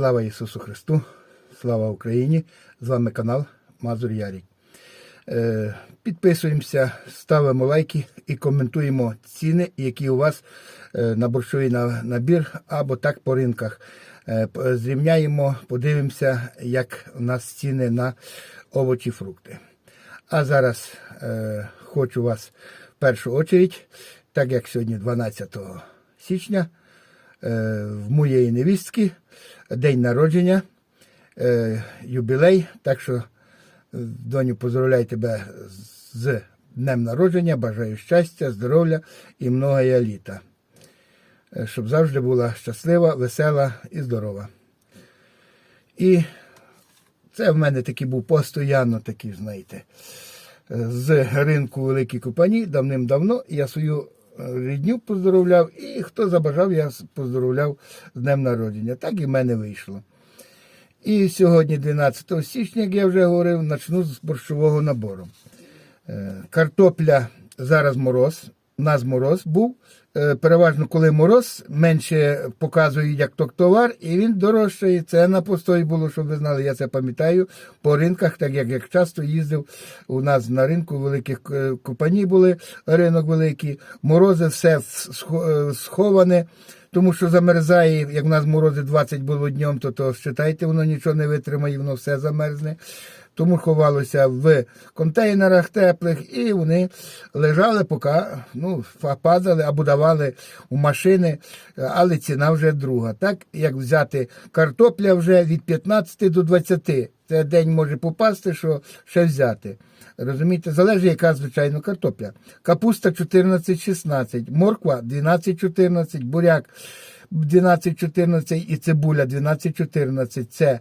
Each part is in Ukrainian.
Слава Ісусу Христу, слава Україні! З вами канал Мазур Ярік. Е, Підписуємося, ставимо лайки і коментуємо ціни, які у вас е, на борщовий на- набір або так по ринках. Е, Зрівняємо, подивимося, як у нас ціни на овочі, фрукти. А зараз хочу вас в першу очередь, так як сьогодні 12 січня, в моєї невістки день народження, е, юбілей. Так що, е, доню, поздравляю тебе з днем народження, бажаю щастя, здоров'я і многоя літа. Е, Щоб завжди була щаслива, весела і здорова. І це в мене такий був постійно такий, знаєте, з ринку Великі Купані давним-давно. Я свою е, рідню поздоровляв, і хто забажав, я поздоровляв з днем народження. Так і в мене вийшло. І сьогодні, 12 січня, як я вже говорив, почну з борщового набору. Е, Картопля зараз мороз. У нас мороз був. Е, Переважно, коли мороз, менше показують як ток товар, і він дорожчий. Це на постой було, щоб ви знали, я це пам'ятаю по ринках, так як, як часто їздив у нас на ринку великих е, купані були, ринок великий, морози, все е, сховане. Тому що замерзає, як в нас морози 20 було днем, то, то считайте, воно нічого не витримає, воно все замерзне. Тому ховалося в контейнерах теплих, і вони лежали, поки ну, падали або давали у машини, але ціна вже друга. Так як взяти картопля вже від 15 до 20. День може попасти, що ще взяти. Розумієте, залежить, яка звичайно картопля. Капуста 14-16, морква 12-14, буряк 12-14 і цибуля 12-14. Це е,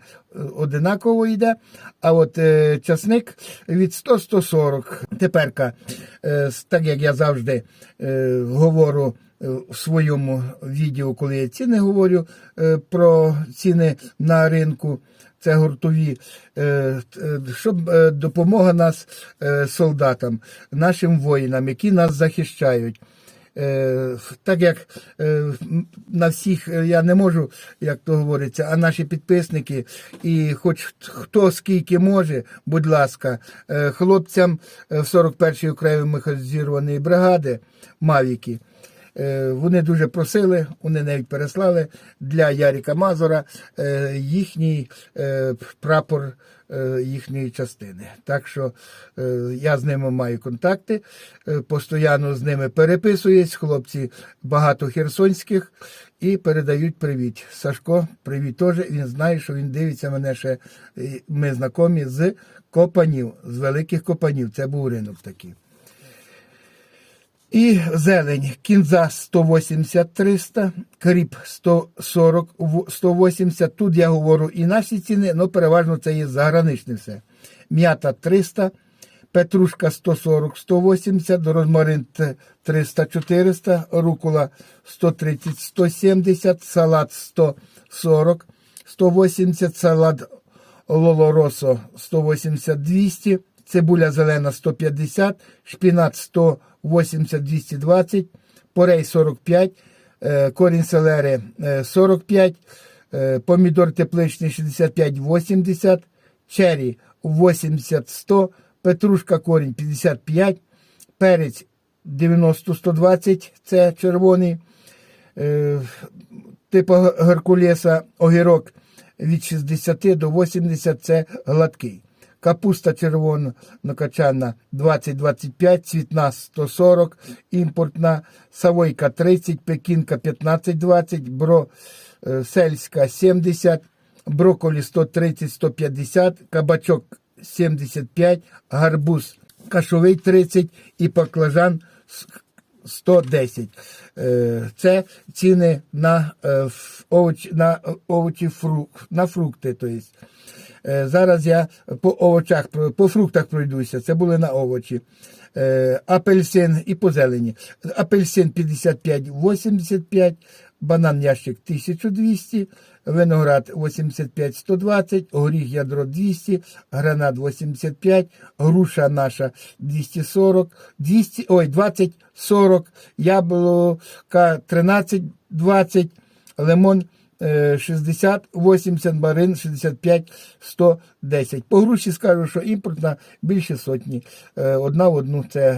одинаково йде. А от е, часник від 100-140. Теперка, е, так як я завжди е, говорю. Е, В своєму відео, коли я ціни говорю е, про ціни на ринку, це гуртові, е, щоб допомога нас солдатам, нашим воїнам, які нас захищають. Так як на всіх я не можу, як то говориться, а наші підписники, і хоч хто скільки може, будь ласка, хлопцям в 41-ї окремої механізованої бригади Мавіки. Е, Вони дуже просили, вони навіть переслали для Яріка Мазура е, їхній е, прапор їхньої частини. Так що я з ними маю контакти, постійно з ними переписуюсь. Хлопці багато херсонських і передають привіт. Сашко, привіт теж. Він знає, що він дивиться мене ще. Ми знайомі з Копанів, з великих Копанів. Це був ринок такий. І зелень кінза 180-300, кріп 140 180. Тут я говорю і наші ціни, але переважно це є заграничне все. М'ята 300, петрушка 140-180, розмарин 300-400, рукола 130-170, салат 140, 180, салат Лолоросо 180-200, цибуля зелена 150, шпінат 180-220, порей 45, е, корінь селери е, 45, е, помідор тепличний 65-80, черрі 80-100, петрушка корінь 55, перець 90-120, це червоний, е, типу Геркулеса огірок від 60 до 80 це гладкий. Капуста червона накачана 20-25, цвітна 140, імпортна, савойка 30, пекінка 15-20, бро е, сельська 70, брокколі 130-150, кабачок 75, гарбуз кашовий 30 і баклажан 110. Е, Це ціни на е, овочі, на овочі фрук, на фрукти. То. Е, Зараз я по овочах, по фруктах пройдуся. Це були на овочі. Апельсин і по зелені. Апельсин 55-85, банан ящик 1200, виноград 85-120, горіх ядро 200, гранат 85, груша наша 240, 200, ой, 20-40, яблука 13-20, лимон е, 60, 80, барин 65, 110. По груші скажу, що імпортна більше сотні. Е, Одна в одну це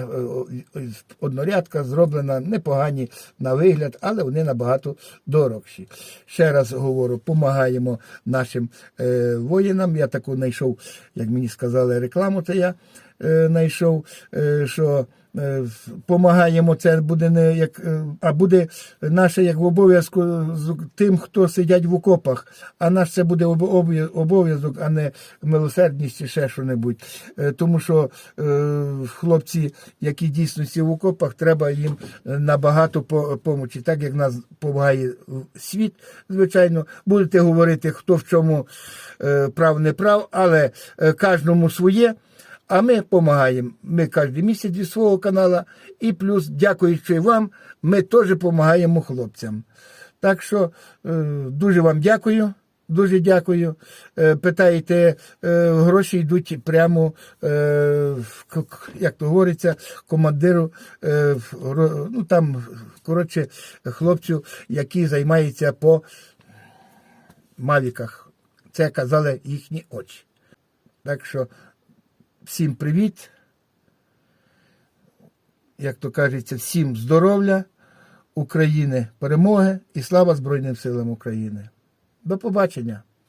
е, однорядка, зроблена непогані на вигляд, але вони набагато дорогші. Ще раз говорю, допомагаємо нашим е, воїнам. Я таку знайшов, як мені сказали, рекламу це я е, знайшов, е, що е, помагаємо, це буде не як, е, а буде наше як в обов'язку з тим, хто сидять в окопах, а наш це буде обов'язок, а не милосердність чи ще що-небудь. Е, Тому що е, хлопці, які дійсності в окопах, треба їм е, набагато по- помочі. Так як нас допомагає світ, звичайно, будете говорити, хто в чому прав, не прав, але кожному своє. А ми допомагаємо. Ми кожен місяць від свого каналу. І плюс, дякуючи вам, ми теж допомагаємо хлопцям. Так що дуже вам дякую. Дуже дякую. Е, питаєте, е, гроші йдуть прямо, е, як то говориться, командиру, ну там, коротше, хлопцю, який займається по мавіках. Це казали їхні очі. Так що всім привіт. Як то кажеться, всім здоров'я, України перемоги і слава Збройним силам України. До побачення!